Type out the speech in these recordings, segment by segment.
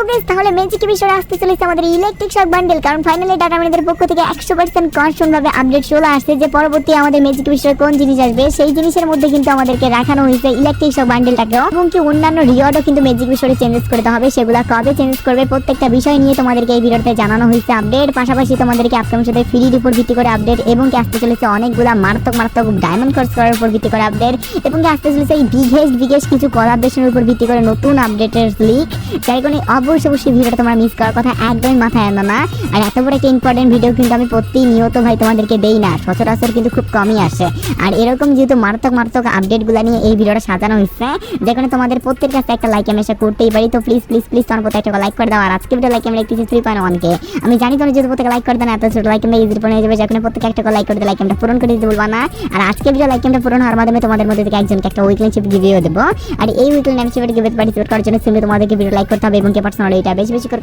So guys তাহলে magic বিষয়ে আসতে চলেছে আমাদের ইলেকট্রিক শক বান্ডেল কারণ ফাইনালি ডাটা আমাদের পক্ষ থেকে একশো পার্সেন্ট কনফার্ম ভাবে আপডেট চলে আসছে যে পরবর্তী আমাদের ম্যাজিক বিষয়ে কোন জিনিস আসবে, সেই জিনিসের মধ্যে কিন্তু আমাদেরকে রাখানো হয়েছে ইলেকট্রিক শক বান্ডেলটাকেও এবং কি অন্যান্য রিওয়ার্ডও কিন্তু ম্যাজিক বিষয়ে চেঞ্জেস করতে হবে, সেগুলো কবে চেঞ্জ করবে, প্রত্যেকটা বিষয় নিয়ে তোমাদেরকে এই ভিডিওতে জানানো হয়েছে আপডেট পাশাপাশি তোমাদেরকে আপকামিং সাথে ফ্রির উপর ভিত্তি করে আপডেট এবং কি আসতে চলেছে অনেকগুলা মারাত্মক মারাত্মক ডায়মন্ড খরচ করার উপর ভিত্তি করে আপডেট এবং কি আসতে চলেছে এই বিগেস্ট বিগেস্ট কিছু কোলাবরেশনের উপর ভিত্তি করে নতুন আপডেটের লিক যার কারণে অবশ্যই অবশ্যই ভিডিওটা তোমরা মিস করার কথা একদমই মাথায় আনো না আর এত বড় একটা ইম্পর্টেন্ট ভিডিও কিন্তু আমি প্রতিনিয়ত ভাই তোমাদেরকে দেই না। সচরাচর কিন্তু খুব কমই আসে। আর এরকম যেহেতু মারাত্মক মারাত্মক আপডেটগুলো নিয়ে এই ভিডিওটা সাজানো হয়েছে যেখানে তোমাদের প্রত্যেক কাছে একটা লাইক আমি আশা করতেই পারি। তো প্লিজ প্লিজ প্লিজ তোমার প্রত্যেক একটা লাইক করে দাও। আর আজকে ভিডিও লাইক আমি লিখতেছি থ্রি পয়েন্ট ওয়ানকে আমি জানি তোমরা যদি প্রত্যেক লাইক করে দেন এত ছোট লাইক আমরা ইজি পড়ে যাবে। যেখানে প্রত্যেক একটা লাইক করে লাইক আমরা পূরণ করে দিতে বলব না। আর আজকে ভিডিও লাইক আমরা পূরণ হওয়ার মাধ্যমে তোমাদের মধ্যে থেকে একজনকে একটা উইকলি চিপ গিভিও দেবো। আর এই উইকলি মেম্বারশিপের গিভে পার্টিসিপেট করার জন্য সিম্পলি তোমাদেরকে ভিডিও লাইক করতে হবে এবং কি পার্সোনাল এটা বেশি বেশি করে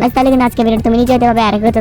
বাস তাহলে কিন্তু আজকে তুমি নিজে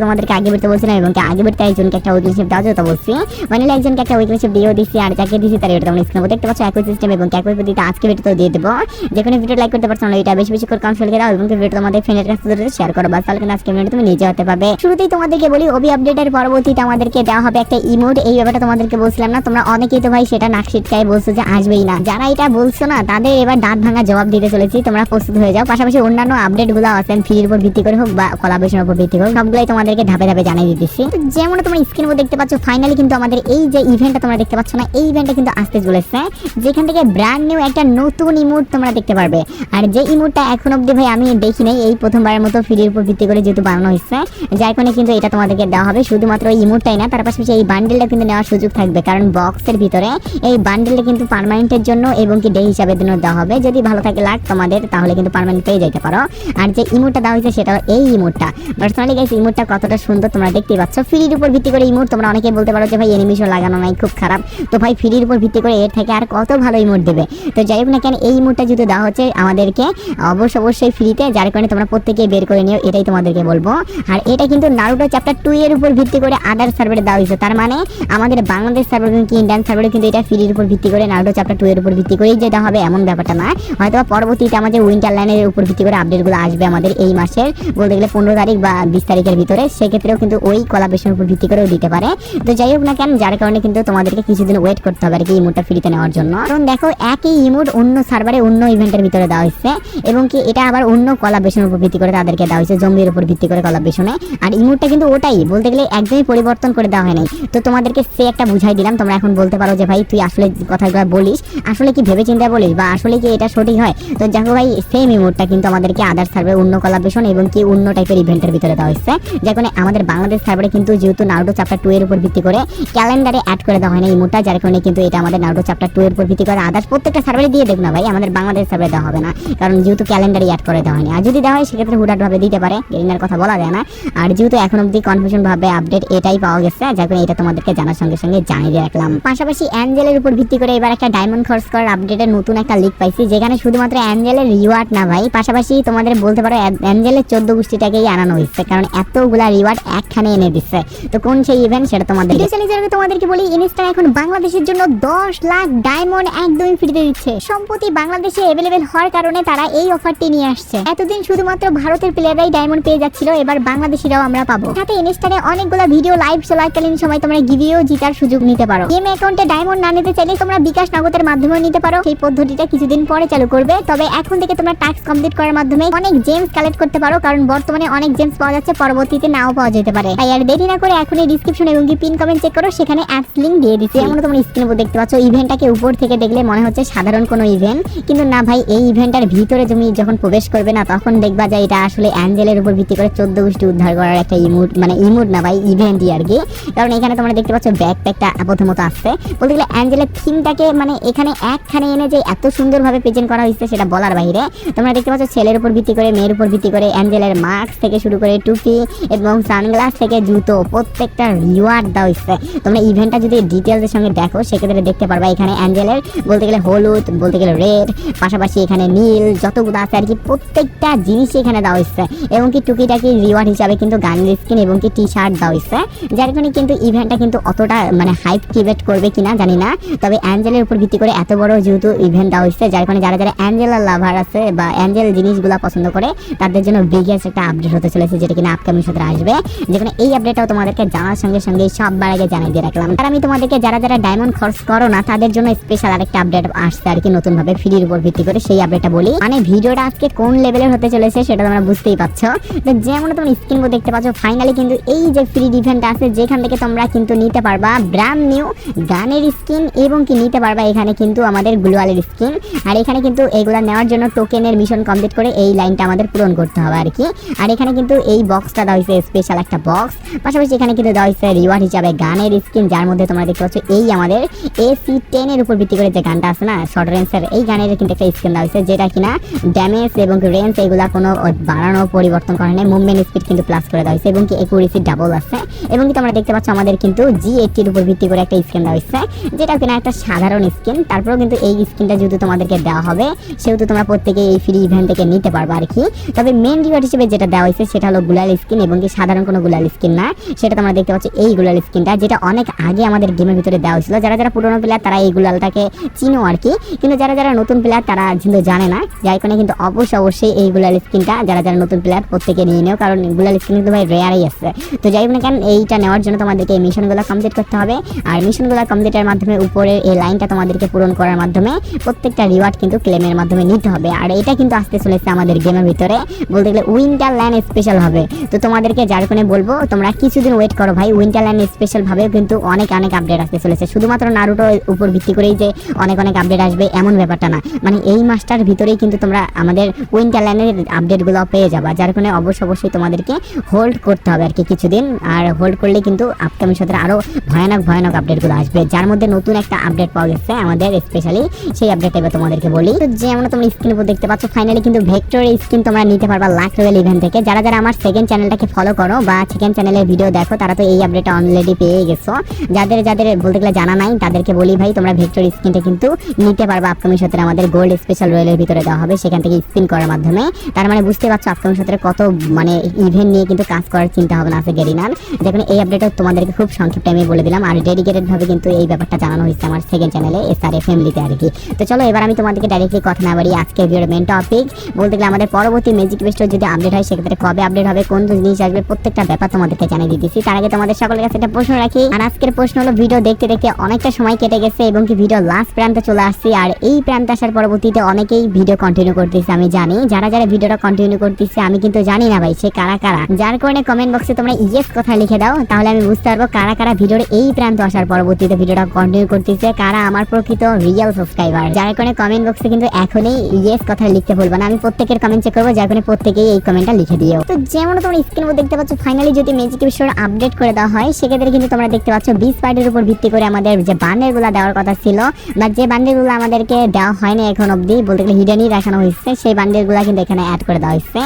তোমাদেরকে আগে বেরতে বলছিলাম এবং আগে বেরতে একজনকে একটা দাও বলছি। মানে একজনকে একটা দিয়েও দিচ্ছি আর যাকে দিচ্ছি তার এটা দেখতে পাচ্ছ, একই সিস্টেম এবং একই আজকে দিয়ে দেবো। যেখানে ভিডিও লাইক করতে পারছ এটা বেশি বেশি করে দাও এবং ভিডিও তোমাদের ফ্রেন্ডের কাছে শেয়ার করো। বাস তাহলে কিন্তু আজকে তুমি নিজে হতে পারবে। শুরুতেই তোমাদেরকে বলি ওবি আপডেটের পরবর্তীতে আমাদেরকে দেওয়া হবে একটা ইমোট এই ব্যাপারটা তোমাদেরকে বলছিলাম না, তোমরা অনেকেই তো ভাই সেটা নাক ছিটকায় বলছো যে আসবেই না। যারা এটা বলছো না, তাদের এবার দাঁত ভাঙা জবাব দিতে চলেছি, তোমরা প্রস্তুত হয়ে যাও। পাশাপাশি অন্যান্য আপডেটগুলো আছেন ফ্রির উপর ভিত্তি করে হোক বা কলাবেশনের উপর ভিত্তি করে সবগুলাই তোমাদেরকে ধাপে ধাপে জানিয়ে দিতেছি। যেমন তোমরা স্ক্রিন উপর দেখতে পাচ্ছ ফাইনালি কিন্তু আমাদের এই যে ইভেন্টটা তোমরা দেখতে পাচ্ছ না, এই ইভেন্টটা কিন্তু আসতে চলেছে যেখান থেকে ব্র্যান্ড নিউ একটা নতুন ইমোট তোমরা দেখতে পারবে। আর যে ইমোটটা এখন অব্দি ভাই আমি দেখি নাই, এই প্রথমবারের মতো ফ্রির উপর ভিত্তি করে যেহেতু বানানো হয়েছে, যার কারণে কিন্তু এটা তোমাদেরকে দেওয়া হবে। শুধুমাত্র এই ইমোটটাই না, তার পাশাপাশি এই বান্ডেলটা কিন্তু নেওয়ার সুযোগ থাকবে, কারণ বক্সের ভিতরে এই বান্ডেলটা কিন্তু পার্মানেন্টের জন্য এবং কি ডে হিসাবে দেওয়া হবে। যদি ভালো থাকে লাগ তোমাদের, তাহলে কিন্তু পার্মানেন্ট পেয়ে যেতে পারো আর যে ইমোটটা দেওয়া হয়েছে সেটা এই ইমোটটা পার্সোনালি গাইস ইমোটটা কতটা সুন্দর তোমরা দেখতেই পাচ্ছ। ফ্রির উপর ভিত্তি করে ইমোট তোমরা অনেকে বলতে পারো যে, ভাই এনিমেশন লাগানো নাই, খুব খারাপ। তো ভাই ফ্রির উপর ভিত্তি করে এর থেকে আর কত ভালো ইমোট দেবে? তো যাই হোক না কেন, এই ইমোটটা যদি দেওয়া হচ্ছে আমাদেরকে অবশ্যই অবশ্যই ফ্রিতে যার কারণে তোমরা প্রত্যেকে বের করে নিও, এটাই তোমাদেরকে বলব। আর এটা কিন্তু নারুটো চ্যাপ্টার টু এর উপর ভিত্তি করে আদার সার্ভারে দেওয়া হয়েছে। তার মানে আমাদের বাংলাদেশ সার্ভার কি ইন্ডিয়ান সার্ভারে কিন্তু এটা ফ্রির উপর ভিত্তি করে নারুটো চ্যাপ্টার টু এর উপর ভিত্তি করেই যেটা হবে, এমন ব্যাপারটা না হয়তো পরবর্তীতে আমাদের উইন্টার লাইনের উপর ভিত্তি করে আপডেটগুলো আসবে আমাদের এই মাসের। বলতে গেলে পনেরো তারিখ বা বিশ তারিখের ভিতরে। সেক্ষেত্রেও কিন্তু ওই কলাবেশনের উপর ভিত্তি করেও দিতে পারে। তো যাই হোক না কেন, যার কারণে কিন্তু তোমাদেরকে কিছুদিন ওয়েট করতে হবে আর কি ইমোটটা ফ্রিতে নেওয়ার জন্য। কারণ দেখো, একই ইমোট অন্য সার্ভারে অন্য ইভেন্টের ভিতরে দেওয়া হয়েছে এবং কি এটা আবার অন্য কলাবেশনের উপর ভিত্তি করে তাদেরকে দেওয়া হয়েছে জম্বির উপর ভিত্তি করে কলাবেশনে আর ইমোটটা কিন্তু ওটাই, বলতে গেলে একদমই পরিবর্তন করে দেওয়া হয়নি। তো তোমাদেরকে সে একটা বুঝাই দিলাম, তোমরা এখন বলতে পারো যে ভাই, তুই আসলে কথাগুলো বলিস, আসলে কি ভেবে চিন্তা বলিস বা আসলে কি এটা সঠিক হয়? তো দেখো ভাই সেম ইমোটটা কিন্তু আমাদেরকে আদার সার্ভে, অন্য কলাবেশন এবং কি অন্য টাইপের ইভেন্টের ভিতরে দেওয়া হয়েছে। যেখানে আমাদের বাংলাদেশ সার্ভারে কিন্তু যেহেতু নাউডো চ্যাপ্টার টু এর উপর ভিত্তি করে ক্যালেন্ডারে অ্যাড করে দেওয়া হয় না ইমোটটা যার কারণে কিন্তু এটা আমাদের নাউডো চ্যাপ্টার টু এর উপর ভিত্তি করে আদার্স প্রত্যেকটা সার্ভারে দিয়ে দেখ না ভাই, আমাদের বাংলাদেশ সার্ভারে দেওয়া হবে না। কারণ যেহেতু ক্যালেন্ডারে অ্যাড করে দেওয়া হয়নি। আর যদি দেওয়া হয়, সেক্ষেত্রে হুডাট ভাবে দিতে পারে, গেরিনার কথা বলা যায় না। আর যেহেতু এখন অব্দি কনফিউশন ভাবে আপডেট এটাই পাওয়া গেছে, যার কারণে এটা তোমাদেরকে জানার সঙ্গে সঙ্গে জানিয়ে রাখলাম। পাশাপাশি অ্যাঞ্জেলের উপর ভিত্তি করে এবার একটা ডায়মন্ড খরচ করার আপডেটের নতুন একটা লিক পাইছি, যেখানে শুধুমাত্র অ্যাঞ্জেলের রিওয়ার্ড না ভাই, পাশাপাশি তোমাদের বলতে পারো অ্যাঞ্জেলের চোদ্দ গোষ্ঠীটাকেই আনানো হয়েছে কারণ এতগুলা রিওয়ার্ড একখানে এনে দিচ্ছে তো কোন সেই ইভেন্ট সেটা তোমাদের ভিডিও তোমাদেরকে বলি ইনস্টা এখন বাংলাদেশের জন্য দশ লাখ ডায়মন্ড একদমই ফ্রিতে দিচ্ছে। সম্প্রতি বাংলাদেশে অ্যাভেলেবেল হওয়ার কারণে তারা এই অফারটি নিয়ে আসছে। এতদিন শুধুমাত্র ভারতের প্লেয়াররাই ডায়মন্ড পেয়ে যাচ্ছিল এবার বাংলাদেশিরাও আমরা পাবো। সাথে ইনস্টারে অনেকগুলো ভিডিও লাইভ চলাকালীন সময় তোমরা গিভিও জিতার সুযোগ নিতে পারো। গেম অ্যাকাউন্টে ডায়মন্ড না নিতে চাইলে তোমরা বিকাশ নগদের মাধ্যমেও নিতে পারো। সেই পদ্ধতিটা কিছুদিন পরে চালু করবে তবে এখন থেকে তোমরা টাস্ক কমপ্লিট করার মাধ্যমে অনেক জেমস কালেক্ট করতে পারো, কারণ বর্তমানে অনেক জেমস পাওয়া যাচ্ছে, পরবর্তীতে নাও পাওয়া যেতে পারে। তাই আর দেরি না করে এখনই ডিসক্রিপশন এবং পিন কমেন্ট চেক করো, সেখানে অ্যাপস লিংক দিয়ে দিচ্ছি। এমন তোমরা স্ক্রিনে দেখতে পাচ্ছ ইভেন্টটাকে উপর থেকে দেখলে মনে হচ্ছে সাধারণ কোনো ইভেন্ট কিন্তু না ভাই, এই ইভেন্টটার ভিতরে তুমি যখন প্রবেশ করবে না, তখন দেখবা যে এটা আসলে অ্যাঞ্জেলের উপর ভিত্তি করে চোদ্দ গোষ্ঠী উদ্ধার করার একটা ইমুট মানে ইমুট না ভাই ইভেন্টই আর কি। কারণ এখানে তোমরা দেখতে পাচ্ছ ব্যাকপ্যাকটা প্রথমত আসছে। বলতে গেলে অ্যাঞ্জেলের থিমটাকে মানে এখানে একখানে এনে যে এত সুন্দরভাবে প্রেজেন্ট করা হয়েছে সেটা বলার বাইরে। তোমরা দেখতে পাচ্ছ ছেলের উপর ভিত্তি করে, মেয়ের উপর ভিত্তি করে অ্যাঞ্জেলের মাস্ক থেকে শুরু করে টুপি এবং সানগ্লাস থেকে জুতো, প্রত্যেকটা রিওয়ার্ড দেওয়া হয়েছে। তোমরা ইভেন্টটা যদি ডিটেলসের সঙ্গে দেখো, সেক্ষেত্রে দেখতে পারবা এখানে অ্যাঞ্জেলের বলতে গেলে হলুদ, বলতে গেলে রেড পাশাপাশি এখানে নীল, যতগুলো আছে আর কি, প্রত্যেকটা জিনিসই এখানে দেওয়া হয়েছে। এবং কি টুকিটাকি রিওয়ার্ড হিসাবে কিন্তু গানের স্কিন এবং কি টি শার্ট দেওয়া হয়েছে। যার কারণে কিন্তু ইভেন্টটা কিন্তু অতটা মানে হাইপ ক্রিয়েট করবে কিনা জানি না। তবে অ্যাঞ্জেলের উপর ভিত্তি করে এত বড় যেহেতু ইভেন্ট দেওয়া হয়েছে, যার কারণে যারা যারা অ্যাঞ্জেলার লাভার আছে বা অ্যাঞ্জেল জিনিস গুলা পছন্দ করে তাদের জন্য বিগেস্ট একটা আপডেট হতে চলেছে, যেটা কিনা আপকামিং সাথে আসবে। যেখানে এই আপডেটটাও তোমাদেরকে জানার সঙ্গে সঙ্গে সবার আগে জানিয়ে দিয়ে রাখলাম। আর আমি তোমাদেরকে যারা যারা ডায়মন্ড খরচ করো না, তাদের জন্য স্পেশাল আরেকটা আপডেট আসছে আর কি নতুন ভাবে ফ্রির উপর ভিত্তি করে সেই আপডেটটা বলি। মানে ভিডিওটা আজকে কোন লেভেলের হতে চলেছে সেটা তোমরা বুঝতেই পারছ। তো যেমন তোমরা স্ক্রিন দেখতে পাচ্ছ ফাইনালি কিন্তু এই যে ফ্রি ইভেন্ট আছে, যেখান থেকে তোমরা কিন্তু নিতে পারবা ব্র্যান্ড নিউ গানের স্কিন এবং কি নিতে পারবা এখানে কিন্তু আমাদের গ্লোয়ালের স্কিন আর এখানে কিন্তু এইগুলা নেওয়ার জন্য টোকেনের মিশন কমপ্লিট করে এই লাইনটা আমাদের পূরণ করতে হবে আর কি। আর এখানে কিন্তু এই বক্সটা দেওয়া হয়েছে স্পেশাল একটা বক্স পাশাপাশি এখানে কিন্তু দেওয়া হয়েছে রিওয়ার্ড হিসাবে গানের স্কিন যার মধ্যে তোমরা দেখতে পাচ্ছ এই আমাদের এসি টেনের উপর ভিত্তি করে যে গানটা আছে না শর্ট রেঞ্জের এই গানের কিন্তু একটা স্কিন দেওয়া হয়েছে, যেটা কিনা ড্যামেজ এবং রেঞ্জ এগুলা কোনো বাড়ানো, পরিবর্তন করে নেই মুভমেন্ট স্পিড কিন্তু প্লাস করে দেওয়া হয়েছে এবং কি একুরেসি ডাবল আছে। এবং কি তোমরা দেখতে পাচ্ছ আমাদের কিন্তু জি এইটির উপর ভিত্তি করে একটা স্কিন দেওয়া হয়েছে, যেটা কিনা একটা সাধারণ স্কিন তারপরেও কিন্তু এই স্কিনটা যেহেতু তোমাদেরকে দেওয়া হবে, সেহেতু তোমরা প্রত্যেকে এই ফ্রি ইভেন্ট থেকে নিতে পারবে আর কি। তবে মেন রিওয়ার্ড হিসেবে যেটা দেওয়া হয়েছে সেটা হলো গুলাল স্কিন এবং কি সাধারণ কোনো গুলাল স্কিন না। সেটা তোমরা দেখতে পাচ্ছ এই গুলাল স্কিনটা যেটা অনেক আগে আমাদের গেমের ভিতরে দেওয়া হয়েছিল। যারা যারা পুরোনো প্লেয়ার তারা এই গুলালটাকে চিনো আর কি। কিন্তু যারা যারা নতুন প্লেয়ার তারা কিন্তু জানে না। যার কারণে কিন্তু অবশ্যই অবশ্যই এই গুলাল স্কিনটা যারা যারা নতুন প্লেয়ার প্রত্যেকে নিয়ে নেও। কারণ গুলাল স্কিন কিন্তু ভাই রেয়ারই আছে। তো যাই না কেন, এইটা নেওয়ার জন্য তোমাদেরকে এই মিশনগুলো কমপ্লিট করতে হবে। আর মিশনগুলো কমপ্লিটের মাধ্যমে উপরের এই লাইনটা তোমাদেরকে পূরণ করার মাধ্যমে প্রত্যেকটা রিওয়ার্ড কিন্তু ক্লেমের মাধ্যমে নিতে হবে। আর এটা কিন্তু আসতে চলেছে আমাদের গেমের ভিতরে। বলতে গেলে উইন্টার ল্যান্ড স্পেশাল হবে। তো তোমাদেরকে যার কোনে বলব, তোমরা কিছুদিন ওয়েট করো ভাই। উইন্টার ল্যান্ড স্পেশাল ভাবে কিন্তু অনেক অনেক আপডেট আসতে চলেছে। শুধুমাত্র নারুটোর উপর ভিত্তি করেই যে অনেক অনেক আপডেট আসবে, এমন ব্যাপারটা না। মানে এই মাসটার ভিতরেই কিন্তু তোমরা আমাদের উইন্টার ল্যান্ডের আপডেটগুলো পেয়ে যাবা। যার কারণে অবশ্যই অবশ্যই তোমাদেরকে হোল্ড করতে হবে আর কি কিছুদিন। আর হোল্ড করলে কিন্তু আপকামিং সাথে আরও ভয়ানক ভয়ানক আপডেটগুলো আসবে। যার মধ্যে নতুন একটা আপডেট পাওয়া গেছে আমাদের স্পেশালি সেই আপডেটটা তোমাদেরকে বলি। তো যেমন তোমরা স্ক্রিনের উপর দেখতে পাচ্ছ ফাইনালি কিন্তু ভেক্টর স্ক্রিন তোমরা নিতে পারবা লাখ রয়েল ইভেন্ট থেকে। যারা যারা আমার সেকেন্ড চ্যানেলটাকে ফলো করো বা সেকেন্ড চ্যানেলের ভিডিও দেখো, তারা তো এই আপডেটটা অলরেডি পেয়ে গেছো। যাদের যাদের বলতে গেলে জানা নাই, তাদেরকে বলি ভাই, তোমরা ভেক্টর স্ক্রিনটা কিন্তু নিতে পারবা আপকামিং সত্তরে আমাদের গোল্ড স্পেশাল রয়েলের ভিতরে দেওয়া হবে, সেখান থেকে স্পিন করার মাধ্যমে। তার মানে বুঝতে পারছ আপকামিং সত্তরে কত মানে ইভেন্ট নিয়ে কিন্তু কাজ করার চিন্তা ভাবনা আছে গেরিনার যেখানে এই আপডেটটা তোমাদেরকে খুব সংক্ষিপ্ত আমি বলে দিলাম, আর ডেডিকেটেড ভাবে কিন্তু এই ব্যাপারটা জানানো হয়েছে আমার সেকেন্ড চ্যানেলে এস আর ফ্যামিলিতে আর কি। তো চলো, এবার আমি তোমাদেরকে ডাইরেক্টলি কথা না বাড়ি আজকে ভিডিওর মেন টপিক বলতে গেলে আমাদের পরবর্তী ম্যাজিক বেস্টর যদি আপডেট হয় সেক্ষেত্রে কবে আপডেট হবে কোন জিনিস আসবে প্রত্যেকটা ব্যাপার তোমাদেরকে জানিয়ে দিতেছি তার আগে তোমাদের সকলের কাছে একটা প্রশ্ন রাখি। আর আজকের প্রশ্ন হলো ভিডিও দেখতে দেখতে অনেকটা সময় কেটে গেছে এবং কি ভিডিও লাস্ট প্রান্তে চলে আসছি। আর এই প্রান্তে আসার পরবর্তীতে অনেকেই ভিডিও কন্টিনিউ করতেছে আমি জানি। যারা যারা ভিডিওটা কন্টিনিউ করতেছে আমি কিন্তু জানি না ভাই সে কারা কারা। যার কারণে কমেন্ট বক্সে তোমরা ইয়েস কথা লিখে দাও তাহলে আমি বুঝতে পারব কারা কারা ভিডিওর এই প্রান্ত আসার পরবর্তীতে ভিডিওটা কন্টিনিউ করতেছে কারা আমার প্রকৃত রিয়েল সাবস্ক্রাইবার যার কারণে কমেন্ট বক্সে কিন্তু এখনই ইয়েস কথা লিখতে বলব না। আমি প্রত্যেকের কমেন্ট চেক করব, যার কারণে প্রত্যেকেই এই কমেন্টটা লিখে দিও। তো যেমন তোমরা স্ক্রিনে দেখতে পাচ্ছ ফাইনালি যদি ম্যাজিক বিষয় আপডেট করে দেওয়া হয়, সেক্ষেত্রে কিন্তু তোমরা দেখতে পাচ্ছ বিশ পার্টের উপর ভিত্তি করে আমাদের যে বান্ডেলগুলো দেওয়ার কথা ছিল, বা যে বান্ডেলগুলো আমাদেরকে দেওয়া হয়নি এখন অবধি, বলতে গেলে হিডেনই দেখানো হয়েছে, সেই বান্ডেলগুলো কিন্তু এখানে অ্যাড করে দেওয়া হয়েছে।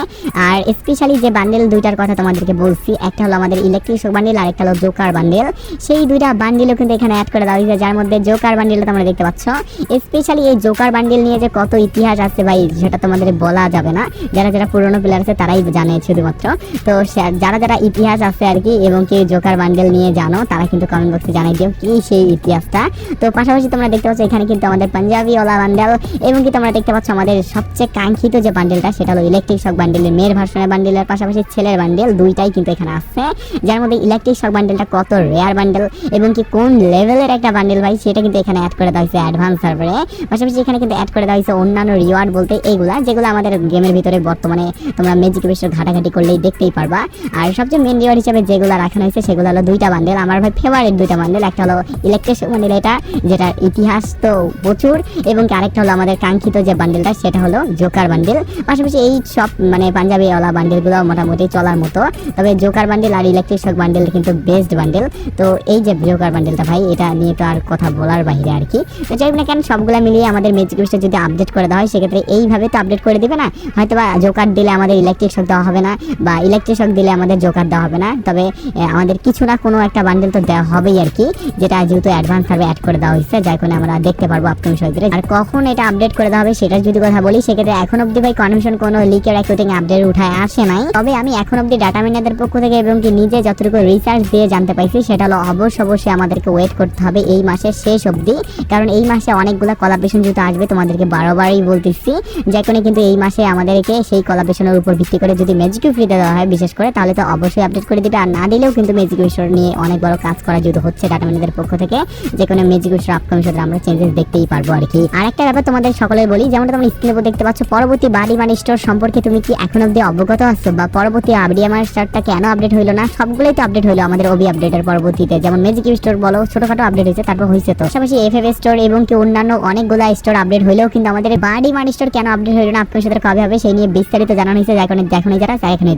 আর স্পেশালি যে বান্ডেল দুইটার কথা তোমাদেরকে বলছি, একটা হলো আমাদের ইলেকট্রিক বান্ডেল আর একটা হলো জোকার বান্ডেল সেই দুইটা বান্ডেলও কিন্তু এখানে অ্যাড করে দেওয়া হয়েছে, যার মধ্যে জোকার বান্ডেলটা তোমরা দেখতে পাচ্ছ। স্পেশালি এই জোকার বান্ডেল নিয়ে যে কত ইতিহাস আছে ভাই, সেটা তোমাদের বলা যাবে না। যারা যারা পুরোনো প্লেয়ার আছে, তারাই জানে শুধুমাত্র। তো যারা যারা ইতিহাস আছে আর কি, এবং কি জোকার বান্ডেল নিয়ে জানো, তারা কিন্তু কমেন্ট বক্সে জানাই দিও কি সেই ইতিহাসটা। তো পাশাপাশি তোমরা দেখতে পাচ্ছ, এখানে কিন্তু আমাদের পাঞ্জাবি ওলা বান্ডেল এবং কি তোমরা দেখতে পাচ্ছ, আমাদের সবচেয়ে কাঙ্ক্ষিত যে বান্ডেলটা সেটা হলো ইলেকট্রিক শক বান্ডেলের মেয়ের ভার্সনের বান্ডেলের পাশাপাশি ছেলের বান্ডেল দুইটাই কিন্তু এখানে আছে। যার মধ্যে ইলেকট্রিক শক বান্ডেলটা কত রেয়ার বান্ডেল এবং কি কোন লেভেলের একটা বান্ডেল ভাই, সেটা কিন্তু এখানে অ্যাড করে দেওয়া হয়েছে অ্যাডভান্স সার্ভারে পাশাপাশি এখানে কিন্তু অ্যাড করে দেওয়া হয়েছে অন্যান্য রিওয়ার্ড বলতে এইগুলা যেগুলো আমাদের গেমের ভিতরে বর্তমানে তোমরা ম্যাজিক বেশ ঘাটাঘাটি করলেই দেখতেই পারবা। আর সবচেয়ে মেন রিওয়ার্ড হিসেবে যেগুলো রাখানো হয়েছে সেগুলো হলো দুইটা বান্ডেল আমার ভাই ফেভারিট দুইটা বান্ডেল একটা হলো ইলেকট্রিক বান্ডেল এটা, যেটা ইতিহাস তো প্রচুর, এবং আরেকটা হলো আমাদের কাঙ্ক্ষিত যে বান্ডেলটা সেটা হলো জোকার বান্ডেল পাশাপাশি এই সব মানে পাঞ্জাবি ওলা বান্ডেলগুলো মোটামুটি চলার মতো। তবে জোকার বান্ডেল আর ইলেকট্রিক শক বান্ডেল কিন্তু বেস্ট বান্ডেল তো এই যে জোকার বান্ডেলটা ভাই, এটা নিয়ে তো আর কথা বলার বাইরে আর কি। তো যাই না কেন, সবগুলা মিলিয়ে আমাদের ম্যাজিক যদি আপডেট করে দেওয়া হয়, সেক্ষেত্রে এইভাবে তো আপডেট করে দিবে না হয়তো বা জোকার দিলে আমাদের ইলেকট্রিক শক দেওয়া হবে না বা ইলেকট্রিক শক দিলে আমাদের জোকার দেওয়া হবে না। তবে আমাদের কিছু না কোনো একটা বান্ডেল তো দেওয়া হবেই আর কি, যেটা যেহেতু অ্যাডভান্স ভাবে অ্যাড করে দেওয়া হয়েছে, যার কারণে আমরা দেখতে পারব আপকামিং সময় আর কখন এটা আপডেট করে দেওয়া হবে সেটা যদি কথা বলি, সেক্ষেত্রে এখন অব্দি ভাই কনফার্মেশন কোনো লিকের অ্যাকুটিং আপডেট উঠায় আসে নাই। তবে আমি এখন অব্দি ডাটা মিনারদের পক্ষ থেকে এবং কি নিজে যতটুকু রিসার্চ দিয়ে জানতে পাইছি, সেটা হলো অবশ্য অবশ্যই আমাদেরকে ওয়েট করতে হবে এই মাসের শেষ অবধি। কারণ এই মাসে অনেকগুলো কলাবেশন যেহেতু আসবে, তোমাদেরকে বারবারই বলতেছি, যে কোনো কিন্তু এই মাসে আমাদেরকে সেই কলাবেশনের উপর ভিত্তি করে যদি ম্যাজিক ফ্রিতে দেওয়া হয়, বিশেষ করে, তাহলে তো অবশ্যই আপডেট করে দিবে। আর না দিলেও কিন্তু ম্যাজিক স্টোর নিয়ে অনেক বড় কাজ করা যেহেতু হচ্ছে ডাটা ম্যানেজারের পক্ষ থেকে, যে কোনো ম্যাজিক স্টোর আপকামিং সাথে আমরা চেঞ্জেস দেখতেই পারব আর কি। আর একটা ব্যাপার তোমাদের সকলের বলি, যেমনটা তোমরা স্ক্রিনে উপর দেখতে পাচ্ছ, পরবর্তী বাড়ি মানে স্টোর সম্পর্কে তুমি কি এখন অব্দি অবগত আছো? বা পরবর্তী আপডেট আমার স্টারটা কেন আপডেট হইল না? সবগুলোই তো আপডেট হইল আমাদের ওবি আপডেটের পরবর্তীতে। যেমন ম্যাজিক স্টোর বলো, ছোটখাটো আপডেট হয়েছে, তারপর হয়েছে তো। পাশাপাশি এফ স্টোর এবং কি অন্যান্য অনেকগুলো স্টোর আপডেট হইলেও কিন্তু আমাদের বাড়ি মানে স্টোর কেন আপডেট হইল না? আপনার সাথে কবে হবে সেই নিয়ে বিস্তারিত জানানো হয়েছে এখন দেখুন যারা তাই এখানে